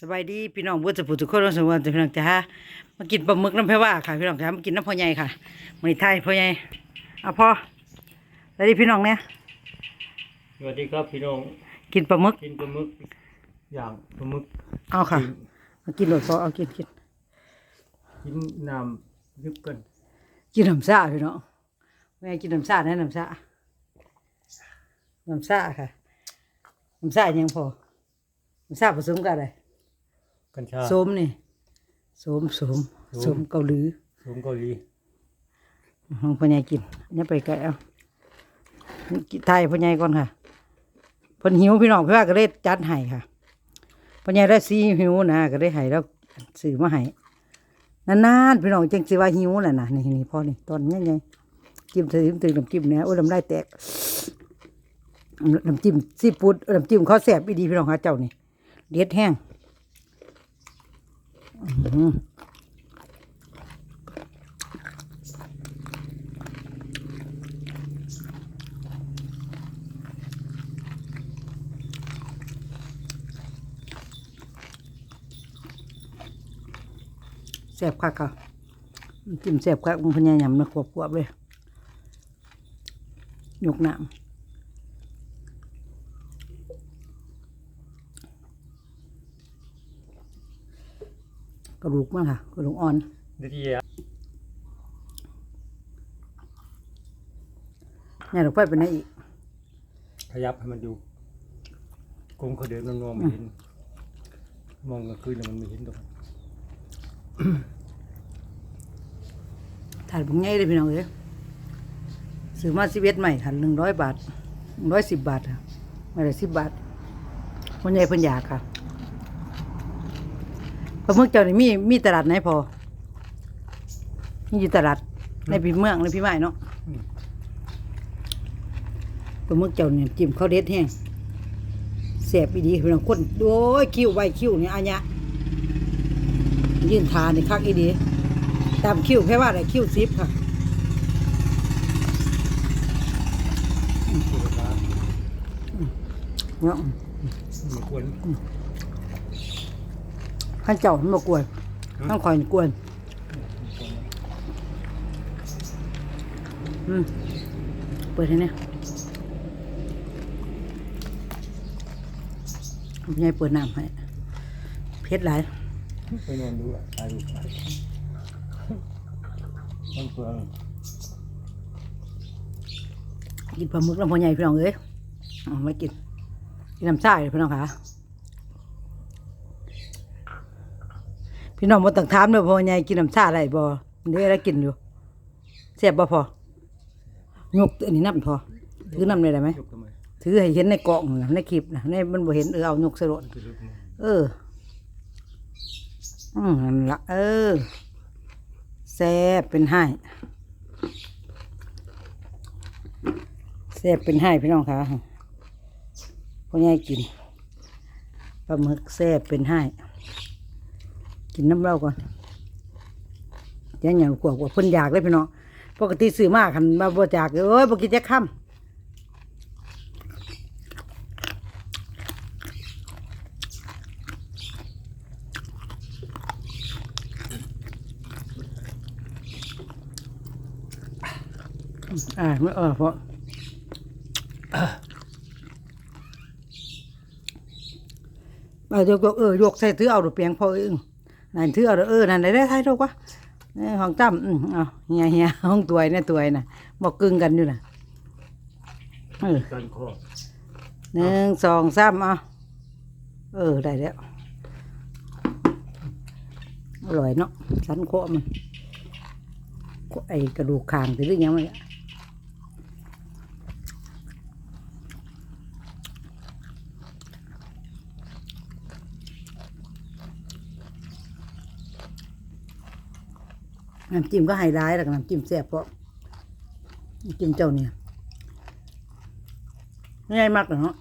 สบายดีพี่น้องเบุษผู้ทุกคนสวัสดีพี่น้องจ้ามากินปลาหมึกน้ำเพว่าค่ะพี่น้องจ้ามากินน้ำพ่อใหญ่ค่ะมาไทยพ่อใหญ่เอาพ่อสวัสดีพี่น้องเนี่ยสวัสดีครับพี่น้องกินปลาหมึกกินปลาหมึกอย่างปลาหมึกเอาค่ะมากินหลดพอเอากินกินกินน้ำยึบกันกินน้ำซ่าพี่น้องแม่กินน้ำซ่าแนะน้ำซ่าน้ำซ่าค่ะน้ำซ่ายังพอน้ำซ่าผสมกับอะไร กัญชาส้มนี่ส้มส้มส้มเกาหลีสมเกาหลีของพ่อใหญ่กินเนี่ยไปไกลเอากินไทยพ่อใหญ่ก่อนค่ะเพิ่นหิวพี่น้องเพื่อก็เลยจัดให้ค่ะพ่อใหญ่ได้ซีหิวนะก็ได้ให้แล้วซื้อมาให้นานๆพี่น้องจังสิว่าหิวแหละนะนี่นี่พ่อนี่ตอนนี้ไงจิ้มเธอจิ้มตื่นน้ำจิ้มเนี่ยโอ้ยน้ำลายแตกน้ำจิ้มซีฟู้ดน้ำจิ้มเขาแซ่บอีดีพี่น้องค่ะเจ้านี่เด็ดแห้งอื้อหือ แซ่บคักค่ะจิ้มแซ่บคักมันพญายำนะควบควบๆเลยยกน้ำ กระดูกมากค่ะกระดูกอ่อนเดียวเนี่ยเราไปไปไหนอีกขยับให้มันดูกลมเขาเดินมันมองไม่เห็นมองกลางคืนน่ะมันไม่เห็นตรงถ่ายบุงไงเลยพี่น้องเอ้ยซื้อมาสิบเอ็ดใหม่ค่ะหนึ่งร้อยบาทร้อยสิบบาทค่ะไม่ได้สิบบาทคนใหญ่เพิ่นอยากค่ะ ปลาหมึกเจ้านี่มีมีตลาดไหนพอมีอยู่ตลาดในพี่เมืองในพี่ไม้เนาะปลาหมึกเจ้าเนี่ยจิ้มข้าวเด็ดแห้งแสบอีดีพี่น้องคนโอ้ยคิ้วใบคิ้วเนี่ยอันเนี้ยยืนทานี่คักอีดี ตามคิวแค่ว่าอะไรคิวซิปค่ะตัวฟ้าเนาะมันควร ข้าเจ้ามันมากวนข้างคอยนี่กวนอืมเปิดให้เนี่ยผมยายเปิดน้ำให้เพชรหลายไปนอนดูอะตายดูมันเปลืองกินปลาหมึกน้ำพอใหญ่พี่น้องเอ้ยเอาไม่กินกินน้ำซ่าเลยพี่น้องค่ะ พี่น้องมาต้องถามเลยพ่อใหญ่กินน้ำซ่าอะไรบ่เดี๋ยวอะไรกินอยู่เสียบบ่พอยกอันนี้น้ำพอถือน้ำได้ไหมถือให้เห็นในกล่องนะในคลิปนะในมันบ่เห็นเออเอายกสรดเอออืมนั่นละเออแซ่บเป็นให้แซ่บเป็นให้พี่น้องค่ะพ่อใหญ่กินปลาหมึกแซ่บเป็นให้ กินน้ำเล้าก่อนยังอย่างกว่าว่าเพิ่นอยากเลยพี่น้องปกติซื้อมากคันมาบ่จากเอ้ยบ่กินจะค่ำอ่าไม่เออเพราะเอายกยกเออยกใส่ถือเอาดอกเปียงพอเอง นั่นถือเอาดอกเออนั่นได้ได้ไทยถูกวะนี่ห้องจำอืมเอาเฮียเฮียห้องตัวยเนี่ยตัวยน่ะบอกกึ่งกันอยู่น่ะเออการคอหนึ่งสองสามเอาเออได้แล้วอร่อยเนาะสันโคมันไอกระดูกคางหรือยังไง น้ำจิ้มก็ไฮไลท์แล้วก็น้ำจิ้มแซ่บเพราะน้ำจิ้มเจ้าเนี่ยง่ายมากเลยเนาะ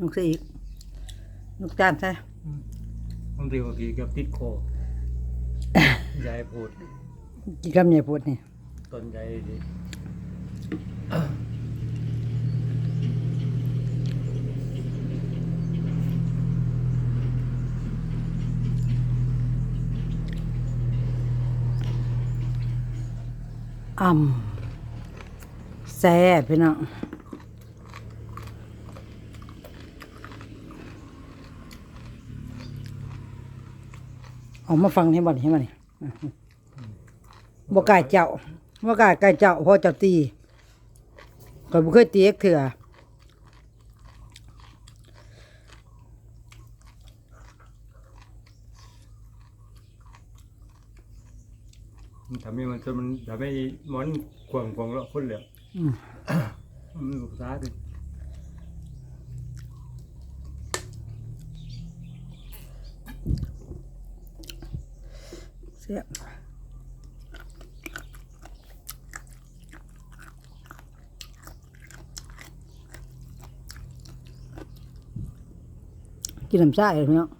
ยกซะอีกยกจานใช่มันเร็วกี่กับติดคอญ่พูดกินคำใหญ่ปวดนี่ต้นใหญ่ดิ อ่ำแซ่บพี่น้องเอามาฟังให้บ่นให้บ่นี่บ่กล้าเจ้าบ่กาใกล้เจ้าพราะเจ้าตี ก็บ่เคยตีเอกเถื่อมันทำให้มันจนมันทำให้หมอนขวางขวางแล้วคนเหลืออืมมันลูกตาดิเสีย กินน้ำชาเลยพี่น้อง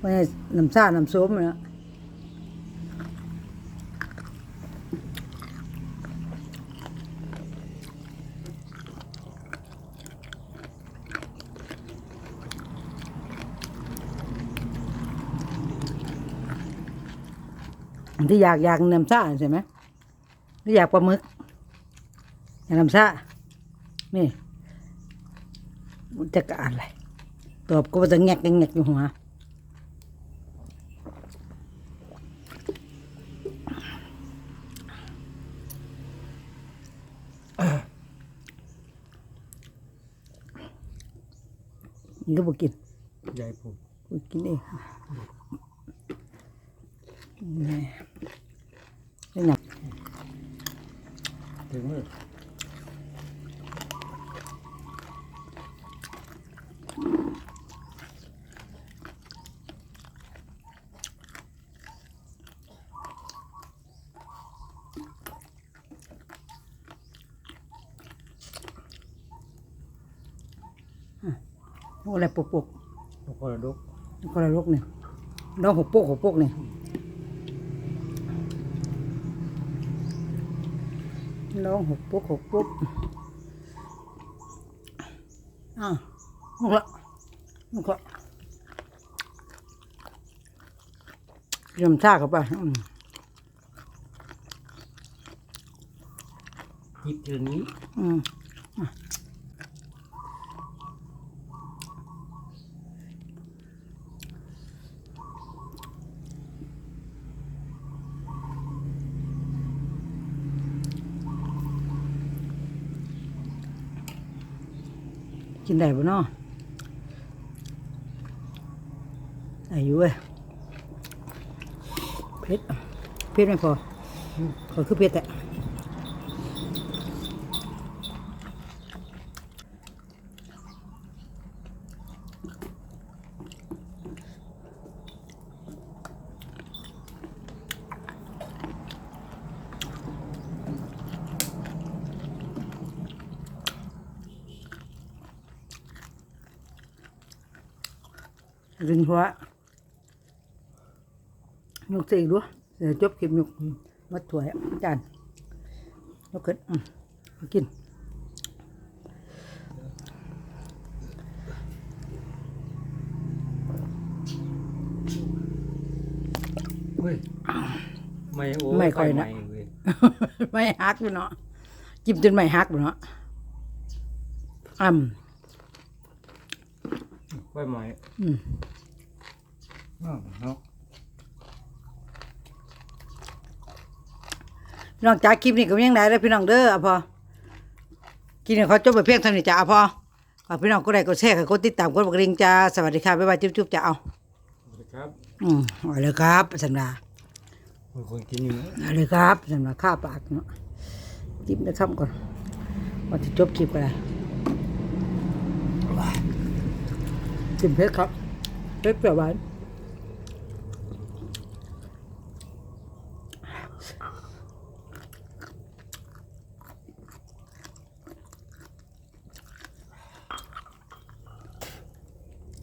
ไม่ใช่น้ำชาน้ำส้มเลยนะที่อยากอยากน้ำชาใช่ไหมที่อยากปลาหมึกอยากน้ำชานี่ มันจะกะอะไรตอบก็ว่าจะแงกแงกอยู่หัวมันก็บอกกินใหญ่พูดบอกกินเองนี่นี่หนัก ถึงมือ อะไรปุกปุกทุกคนลุกคนละลูกเนี่ยน้องหกปุกหกปุกเนี่ยน้องหกปุกหกปุกอะลูกละลูกละยำชาเข้าไปอืมหยิบเดี๋ยวนี้ อืม กินได้บ่เนาะอายุเว้ยเผ็ดเผ็ดไม่พอขอคือเผ็ดแต่ rình hóa nhục xì đúa rồi chốt kịp nhục mất tuổi tràn nó kết ừ. kín เฮ้ยไม่โอ้ไม่ค่อยนะไฟไหม้เว้ยไม่ฮักอยู่เนาะจิ้มจนไม่ฮักอยู่เนาะอ่ ไฟไหม้ำอืมอ้าวเนาะพี่น้องจากคลิปนี้ก็ยังได้แล้วพี่น้องเด้ออะพอกินเขาจบไปเพียงเท่านี้จ้าอะพอฝากพี่น้องก็ได้ก็แชร์กดติดตามกดบักริงจ้าสวัสดีค่ะบ๊ายบายจุ๊บๆจ้าเอาสวัสดีครับอืมเอาเลยครับสันดามีคนกินอยู่นะเอาเลยครับสันดาข้าปากเนาะจิ้มได้คำก่อนว่าจะจบคลิปก็ได้ กลิ่นเพชรครับเพชรเปรี้ยวหวาน